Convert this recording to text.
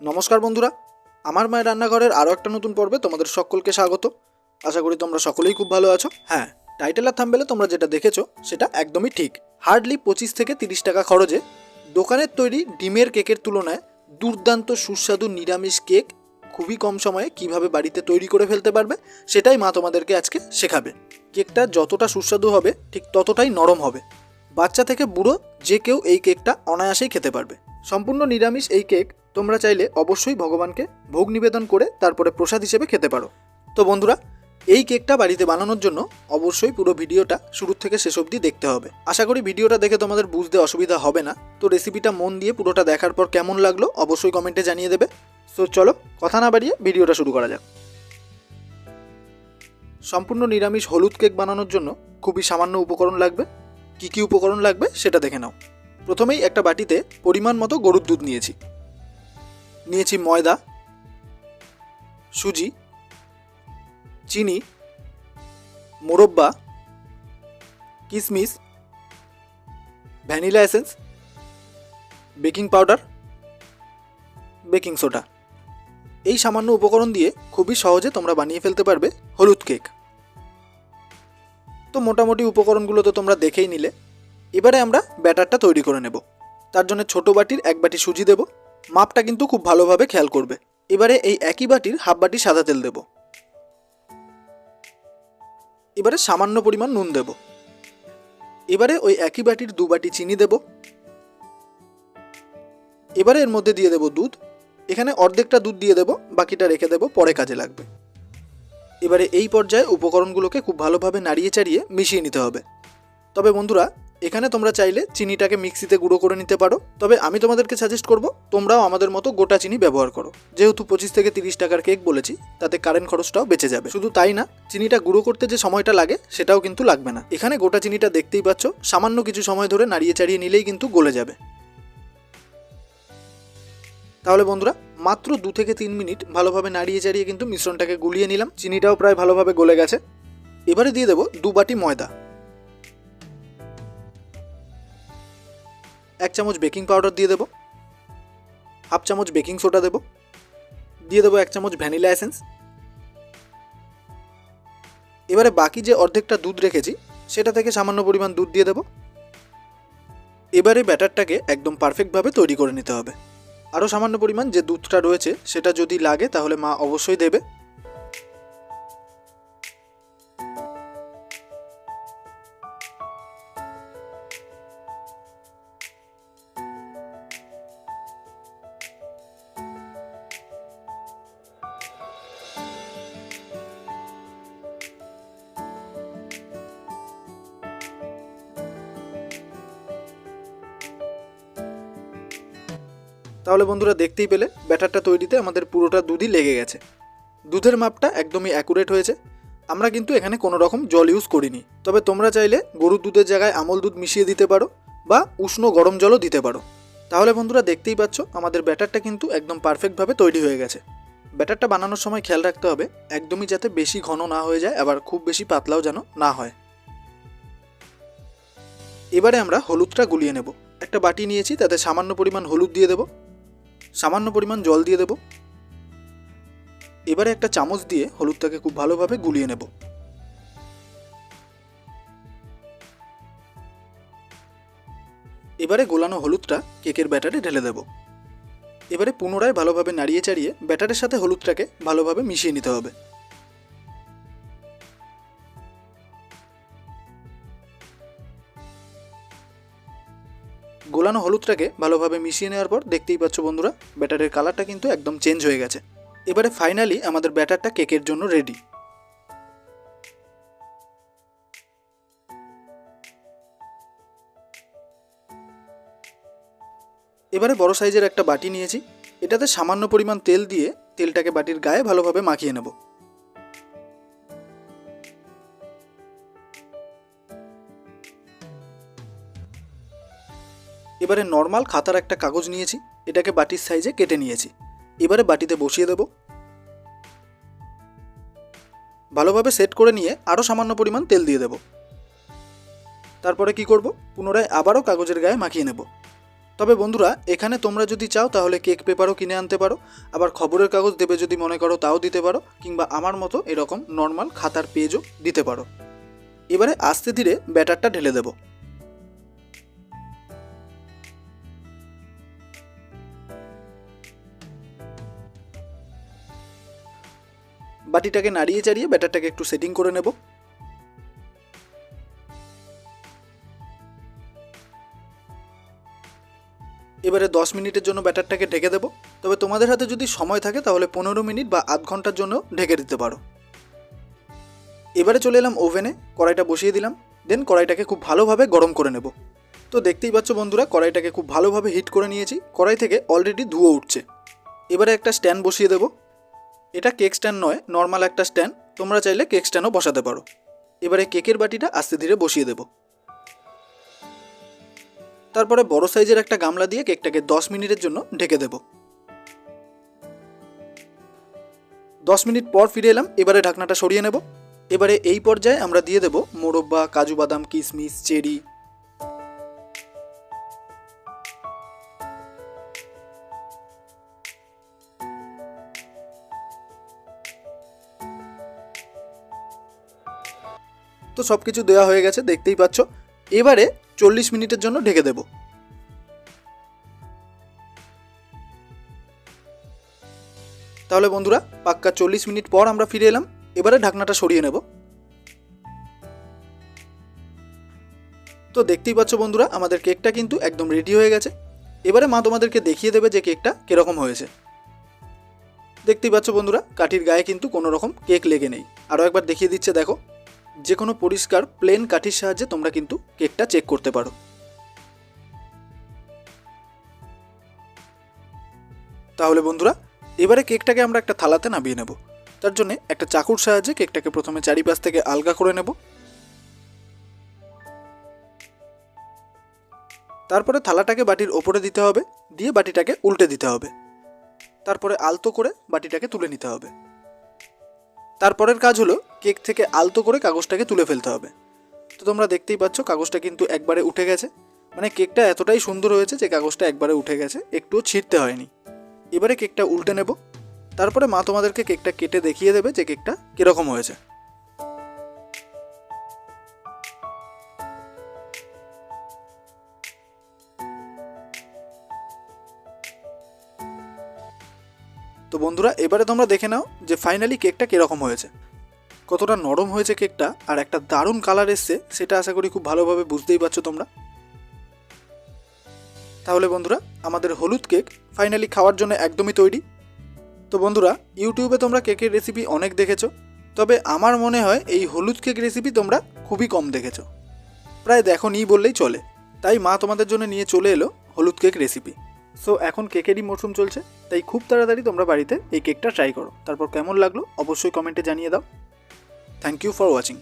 নমস্কার বন্ধুরা, আমার মায়ের রান্নাঘরের আরও একটা নতুন পর্বে তোমাদের সকলকে স্বাগত। আশা করি তোমরা সকলেই খুব ভালো আছো। হ্যাঁ টাইটেল আর থাম্বেলে তোমরা যেটা দেখেছ, সেটা একদমই ঠিক। হার্ডলি পঁচিশ থেকে তিরিশ টাকা খরচে দোকানের তৈরি ডিমের কেকের তুলনায় দুর্দান্ত সুস্বাদু নিরামিষ কেক খুবই কম সময়ে কীভাবে বাড়িতে তৈরি করে ফেলতে পারবে, সেটাই মা তোমাদেরকে আজকে শেখাবে। কেকটা যতটা সুস্বাদু হবে, ঠিক ততটাই নরম হবে। বাচ্চা থেকে বুড়ো যে কেউ এই কেকটা অনায়াসেই খেতে পারবে। সম্পূর্ণ নিরামিষ এই কেক তোমরা চাইলে অবশ্যই ভগবানকে ভোগ নিবেদন করে তারপরে প্রসাদ হিসেবে খেতে পারো। তো বন্ধুরা, এই কেকটা বাড়িতে বানানোর জন্য অবশ্যই পুরো ভিডিওটা শুরু থেকে শেষ অবধি দেখতে হবে। আশা করি ভিডিওটা দেখে তোমাদের বুঝতে অসুবিধা হবে না। তো রেসিপিটা মন দিয়ে পুরোটা দেখার পর কেমন লাগল অবশ্যই কমেন্টে জানিয়ে দেবে। তো চলো, কথা না বাড়িয়ে ভিডিওটা শুরু করা যাক। সম্পূর্ণ নিরামিষ হলুদ কেক বানানোর জন্য খুবই সামান্য উপকরণ লাগবে। কী কী উপকরণ লাগবে সেটা দেখে নাও। প্রথমেই একটা বাটিতে পরিমাণ মতো গরুর দুধ নিয়েছি। নিয়েছি ময়দা, সুজি, চিনি, মোরব্বা কিশমিশ vanilla essence, baking powder, baking soda. এই সামান্য উপকরণ দিয়ে খুবই সহজে তোমরা বানিয়ে ফেলতে পারবে হলুদ কেক। তো মোটামুটি উপকরণগুলো তো তোমরা দেখেই নিলে। এবারে আমরা ব্যাটারটা তৈরি করে নেব। তার জন্য ছোট বাটির এক বাটি সুজি দেব। মাপটা কিন্তু খুব ভালোভাবে খেয়াল করবে। এবারে এই একই বাটির হাফ বাটি সাদা তেল দেব। এবারে সামান্য পরিমাণ নুন দেব। এবারে ওই একই বাটির দু বাটি চিনি দেব। এবারে এর মধ্যে দিয়ে দেব দুধ। এখানে অর্ধেকটা দুধ দিয়ে দেব, বাকিটা রেখে দেব, পরে কাজে লাগবে। এবারে এই পর্যায়ে উপকরণগুলোকে খুব ভালোভাবে নাড়িয়ে চাড়িয়ে মিশিয়ে নিতে হবে। তবে বন্ধুরা এখানে তোমরা চাইলে চিনিটাকে মিক্সিতে গুঁড়ো করে নিতে পারো। তবে আমি তোমাদেরকে সাজেস্ট করব, তোমরাও আমাদের মতো গোটা চিনি ব্যবহার করো। যেহেতু পঁচিশ থেকে তিরিশ টাকার কেক বলেছি, তাতে কারেন্ট খরচটাও বেঁচে যাবে। শুধু তাই না, চিনিটা গুঁড়ো করতে যে সময়টা লাগে, সেটাও কিন্তু লাগবে না। এখানে গোটা চিনিটা দেখতেই পাচ্ছ, সামান্য কিছু সময় ধরে নাড়িয়ে চাড়িয়ে নিলেই কিন্তু গলে যাবে। তাহলে বন্ধুরা, মাত্র দু থেকে তিন মিনিট ভালোভাবে নাড়িয়ে চাড়িয়ে কিন্তু মিশ্রণটাকে গুলিয়ে নিলাম। চিনিটাও প্রায় ভালোভাবে গলে গেছে। এবারে দিয়ে দেবো দু বাটি ময়দা। এক চামচ বেকিং পাউডার দিয়ে দেবো, হাফ চামচ বেকিং সোডা দেবো, দিয়ে দেবো এক চামচ ভ্যানিলা এসেন্স। এবারে বাকি যে অর্ধেকটা দুধ রেখেছি, সেটা থেকে সামান্য পরিমাণ দুধ দিয়ে দেবো। এবারে ব্যাটারটাকে একদম পারফেক্টভাবে তৈরি করে নিতে হবে। আরও সামান্য পরিমাণ যে দুধটা রয়েছে, সেটা যদি লাগে তাহলে মা অবশ্যই দেবে। তাহলে বন্ধুরা দেখতেই পেলে, ব্যাটারটা তৈরিতে আমাদের পুরোটা দুধই লেগে গেছে। দুধের মাপটা একদমই অ্যাকুরেট হয়েছে। আমরা কিন্তু এখানে কোনো রকম জল ইউজ করিনি। তবে তোমরা চাইলে গরুর দুধের জায়গায় আমল দুধ মিশিয়ে দিতে পারো বা উষ্ণ গরম জলও দিতে পারো। তাহলে বন্ধুরা দেখতেই পাচ্ছ, আমাদের ব্যাটারটা কিন্তু একদম পারফেক্টভাবে তৈরি হয়ে গেছে। ব্যাটারটা বানানোর সময় খেয়াল রাখতে হবে, একদমই যাতে বেশি ঘন না হয়ে যায়, আবার খুব বেশি পাতলাও যেন না হয়। এবারে আমরা হলুদটা গুলিয়ে নেব। একটা বাটি নিয়েছি, তাতে সামান্য পরিমাণ হলুদ দিয়ে দেবো। সামান্য পরিমাণ জল দিয়ে দেব। এবারে একটা চামচ দিয়ে হলুদটাকে খুব ভালোভাবে গুলিয়ে নেব। এবারে গোলানো হলুদটা কেকের ব্যাটারে ঢেলে দেব। এবারে পুনরায় ভালোভাবে নাড়িয়ে চাড়িয়ে ব্যাটারের সাথে হলুদটাকে ভালোভাবে মিশিয়ে নিতে হবে। গোলানো হলুদটাকে ভালোভাবে মিশিয়ে নেওয়ার পর দেখতেই পাচ্ছ বন্ধুরা, ব্যাটারের কালারটা কিন্তু একদম চেঞ্জ হয়ে গেছে। এবারে ফাইনালি আমাদের ব্যাটারটা কেকের জন্য রেডি এবারে বড় সাইজের একটা বাটি নিয়েছি। এটাতে সামান্য পরিমাণ তেল দিয়ে তেলটাকে বাটির গায়ে ভালোভাবে মাখিয়ে নেব। এবারে নর্মাল খাতার একটা কাগজ নিয়েছি, এটাকে বাটির সাইজে কেটে নিয়েছি। এবারে বাটিতে বসিয়ে দেব। ভালোভাবে সেট করে নিয়ে আরও সামান্য পরিমাণ তেল দিয়ে দেব। তারপরে কি করব? পুনরায় আবারও কাগজের গায়ে মাখিয়ে নেব। তবে বন্ধুরা, এখানে তোমরা যদি চাও তাহলে কেক পেপারও কিনে আনতে পারো। আবার খবরের কাগজ দেবে যদি মনে করো তাও দিতে পারো, কিংবা আমার মতো এরকম নর্মাল খাতার পেজও দিতে পারো। এবারে আস্তে ধীরে ব্যাটারটা ঢেলে দেবো। বাটিটাকে নাড়িয়ে চাড়িয়ে ব্যাটারটাকে একটু সেটিং করে নেব। এবারে দশ মিনিটের জন্য ব্যাটারটাকে ঢেকে দেবো। তবে তোমাদের হাতে যদি সময় থাকে তাহলে পনেরো মিনিট বা আধ ঘণ্টার জন্য ঢেকে দিতে পারো। এবারে চলে এলাম ওভেনে, কড়াইটা বসিয়ে দিলাম। দেন কড়াইটাকে খুব ভালোভাবে গরম করে নেব। তো দেখতেই পাচ্ছ বন্ধুরা, কড়াইটাকে খুব ভালোভাবে হিট করে নিয়েছি। কড়াই থেকে অলরেডি ধুয়ো উঠছে। এবারে একটা স্ট্যান্ড বসিয়ে দেবো। এটা কেক স্ট্যান্ড নয় নর্মাল একটা স্ট্যান্ড তোমরা চাইলে কেক স্ট্যান্ডও বসাতে পারো। এবারে কেকের বাটিটা আস্তে ধীরে বসিয়ে দেবো। তারপরে বড় সাইজের একটা গামলা দিয়ে কেকটাকে দশ মিনিটের জন্য ঢেকে দেব। দশ মিনিট পর ফিরে এলাম, এবারে ঢাকনাটা সরিয়ে নেব। এবারে এই পর্যায়ে আমরা দিয়ে দেব মোরব্বা, কাজু বাদাম, কিশমিশ, চেরি তো সব কিছু দেওয়া হয়ে গেছে, দেখতেই পাচ্ছ। এবারে চল্লিশ মিনিটের জন্য ঢেকে দেব। তাহলে বন্ধুরা, পাক্কা চল্লিশ মিনিট পর আমরা ফিরে এলাম। এবারে ঢাকনাটা সরিয়ে নেব। তো দেখতেই পাচ্ছ বন্ধুরা, আমাদের কেকটা কিন্তু একদম রেডি হয়ে গেছে। এবারে মা তোমাদেরকে দেখিয়ে দেবে যে কেকটা কীরকম হয়েছে। দেখতেই পাচ্ছ বন্ধুরা, কাঠির গায়ে কিন্তু কোনো রকম কেক লেগে নেই। আরও একবার দেখিয়ে দিচ্ছে, দেখো। যে কোনো পরিষ্কার প্লেন কাঠির সাহায্যে তোমরা কিন্তু কেকটা চেক করতে পারো। তাহলে বন্ধুরা, এবারে কেকটাকে আমরা একটা থালাতে নামিয়ে নেব। তার জন্য একটা চাকুর সাহায্যে কেকটাকে প্রথমে চারিপাশ থেকে আলগা করে নেব। তারপরে থালাটাকে বাটির ওপরে দিতে হবে, দিয়ে বাটিটাকে উল্টে দিতে হবে। তারপরে আলতো করে বাটিটাকে তুলে নিতে হবে। তারপরের কাজ হলো কেক থেকে আলতো করে কাগজটাকে তুলে ফেলতে হবে। তো তোমরা দেখতেই পাচ্ছ কাগজটা কিন্তু একবারে উঠে গেছে। মানে কেকটা এতটাই সুন্দর হয়েছে যে কাগজটা একবারে উঠে গেছে, একটুও ছিঁড়তে হয়নি। এবারে কেকটা উল্টে নেব। তারপরে মা তোমাদেরকে কেকটা কেটে দেখিয়ে দেবে যে কেকটা কীরকম হয়েছে। তো বন্ধুরা, এবারে তোমরা দেখে নাও যে ফাইনালি কেকটা কীরকম হয়েছে। কতটা নরম হয়েছে কেকটা আর একটা দারুণ কালার এসছে, সেটা আশা করি খুব ভালোভাবে বুঝতেই পারছ তোমরা। তাহলে বন্ধুরা, আমাদের হলুদ কেক ফাইনালি খাওয়ার জন্য একদমই তৈরি। তো বন্ধুরা, ইউটিউবে তোমরা কেকের রেসিপি অনেক দেখেছ, তবে আমার মনে হয় এই হলুদ কেক রেসিপি তোমরা খুবই কম দেখেছ। প্রায় দেখো নি বললেই চলে। তাই মা তোমাদের জন্য নিয়ে চলে এলো হলুদ কেক রেসিপি সো এখন কেকেরই মরশুম চলছে, তাই খুব তাড়াতাড়ি তোমরা বাড়িতে এই কেকটা ট্রাই করো। তারপর কেমন লাগল অবশ্যই কমেন্টে জানিয়ে দাও। Thank you for watching